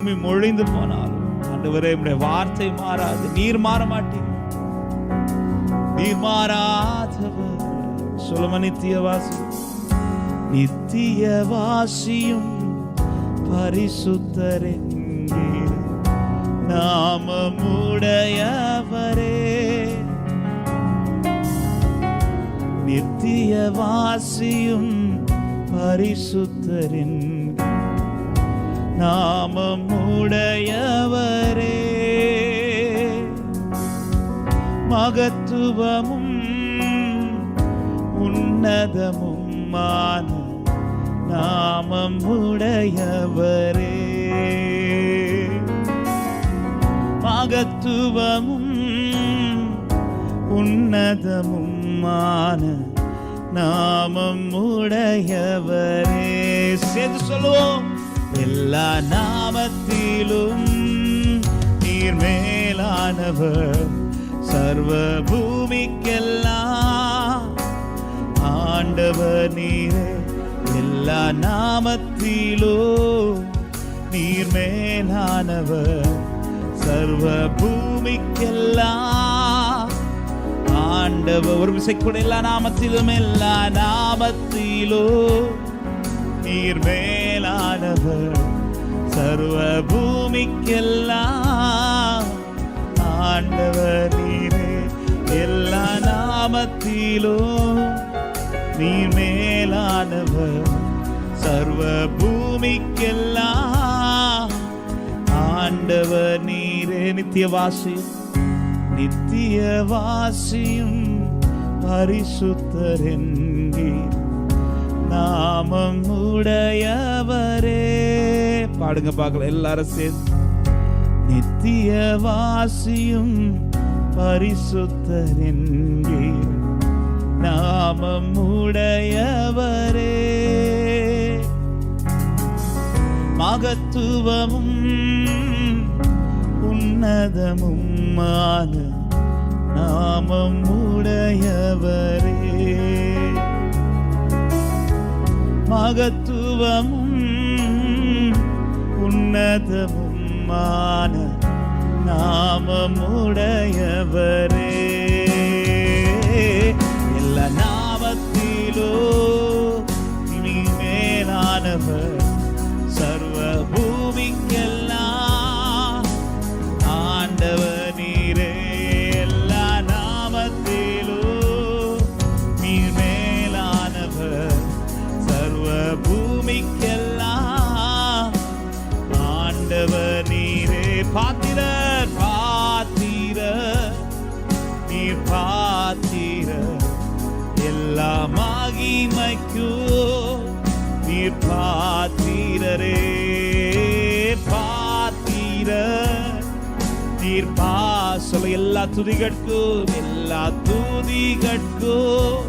பூமி மொழிந்து போனாலும் ஆண்டவரே உடைய வார்த்தை மாறாது. நீர் மாற மாட்டீங்க நீர் மாறாதவர். சொல்லும நித்தியவாசி நித்தியவாசியும் பரிசுத்தரெங்கே நாமமுடையவரே. நித்தியவாசியும் பரிசுத்தரின் நாமமுடையவரே. மகத்துவமும் உன்னதமுமான நாமம் உடையவரே மகத்துவமும் உன்னதமுமான நாமம் உடையவரே சேர்ந்து சொல்லுவோம். எல்லா நாமத்திலும் நீர் மேலானவர். சர்வ பூமிக்கெல்லாம் ஆண்டவர் நீரே. எல்லா நாமத்திலும் நீர் மேலானவர். சர்வ பூமிக்கெல்லாம் ஆண்டவர். ஒரு விசை எல்லா நாமத்திலும் எல்லா நாமத்திலும் நீர் மேலானவர் சர்வ பூமிக்கெல்லாம் ஆண்டவர் நீரே எல்லா நாமத்திலும் நீ மேலானவர் சர்வ பூமிக்கெல்லாம் ஆண்டவர் நீரே நித்தியவாசியும் நித்தியவாசியும் பரிசுத்தர் என்கீர் நாமம் உடையவரே பாடுங்க பார்க்கலாம் எல்லாரும் சேர்ந்து. நித்திய வாசியும் பரிசுத்தரெங்கே நாமம் உடையவரே மகத்துவமும் உன்னதமும் நாமம் உடையவரே மகத்துவமும் உன்னதமுமான நாமம் பாத்தீரரே பாத்தீர. நீர் பாசல எல்லா துதிகட்கும் எல்லா துதிகட்கும்.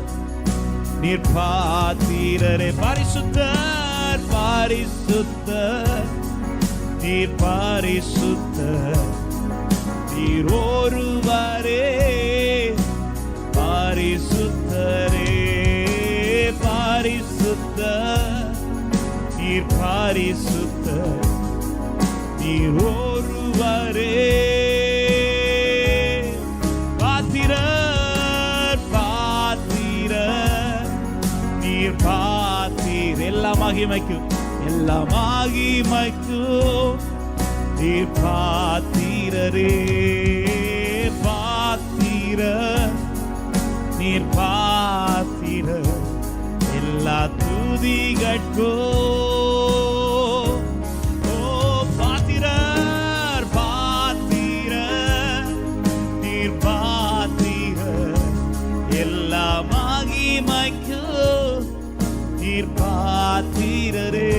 நீர் பாத்திரரே பரிசுத்தர் பரிசுத்தர். நீர் பரிசுத்தர் நீர் ஒருவரே. பரிசுத்த பரிசுத்தர் நீர் ஒருவரே பாத்திரர் பாத்திரர் நீர் பாத்தீர் எல்லா மகிமைக்கும் எல்லா மகிமைக்கும் நீர் பாத்திரரே பாத்திர நீர் பாத்திர எல்லா துதிகட்கோ மகிமைக்கு நீர் பாத்திரரே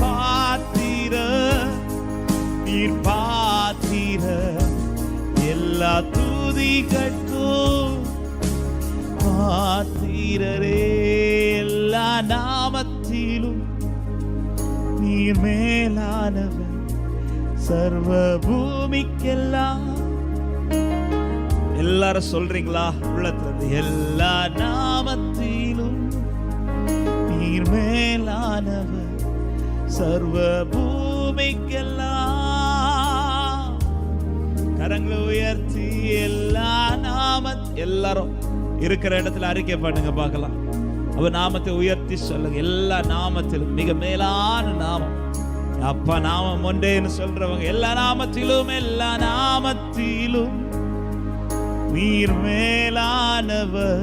பாத்திர. நீர் பாத்திர எல்லா தூதி துதிகட்கும். பாத்திரரே எல்லா நாமத்திலும் நீர் மேலானவர். சர்வ பூமிக்கெல்லாம் எல்லாரும் சொல்றீங்களா? உள்ளத்துல எல்லா நாமத்திலும் நீர் மேலானவர் சர்வ பூமிக்கெல்லாம். கரங்களை உயர்த்தி எல்லா நாம எல்லாரும் இருக்கிற இடத்துல அறிக்கை பண்ணுங்க பார்க்கலாம். அவர் நாமத்தை உயர்த்தி சொல்லுங்க. எல்லா நாமத்திலும் மிக மேலான நாமம். அப்பா நாமம் ஒன்றேன்னு சொல்றவங்க எல்லா நாமத்திலும் எல்லா நாமத்திலும் நீர் மேலானவர்.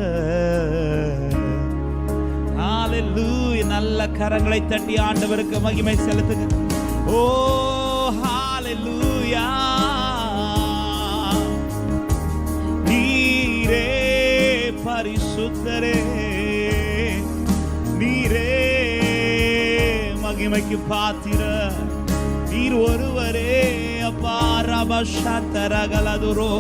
நல்ல கரங்களை தட்டி ஆண்டவருக்கு மகிமை செலுத்துங்க. ஓ ஹாலூயா நீரே பரிசுத்தரே. நீரே மகிமைக்கு பாத்திர. நீர் ஒருவரே அப்பா ரபஷத்தரகலதுரோ